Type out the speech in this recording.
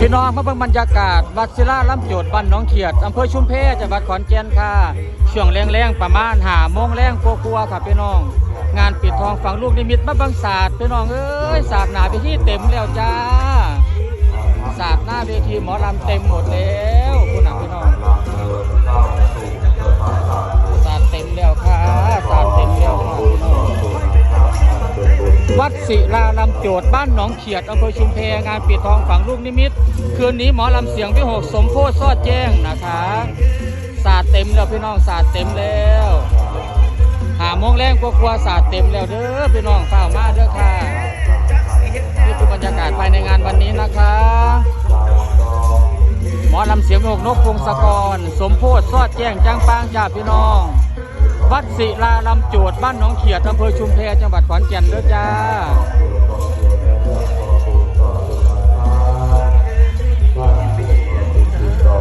พี่น้องมาเบิ่งบรรยากาศ วัดศิลาลำโจดบ้านหน้องเขียดอำเภอชุมเพจังหวัดขอนแก่นค่ะ ช่วงแรงๆประมาณหาโมงแรงกลัวๆค่ะพี่น้อง งานปิดทองฝังลูกนิมิตมาบังศาสตร์พี่น้องเอ้ยศาสตร์หนาไปที่เต็มแล้วจ้าศาสตร์หน้าเวทีหมอลำเต็มหมดแล้วคุณน่ะ วัดศิลาลำโจดบ้านหนองเขียดอำเภอชุมแพงานปิดทองฝังลูกนิมิต คืนนี้หมอลำเสียงพี่หกสมโพธิซอดแจ้งนะคะศาสเต็มแล้วพี่น้องศาสเต็มแล้วหาโมงแรงกลัวๆศาสเต็มแล้วเด้อพี่น้องเฝ้ามาเด้อค่ะนี่คือบรรยากาศภายในงานวันนี้นะคะ หมอลำเสียงหกนกพงศกร สมโพธิซอดแจ้งจังปางจ้าพี่น้องวัดศิลาลำโจดบ้านหนองเขียดอำเภอชุมแพจังหวัดขอนแก่นเด้อจ้า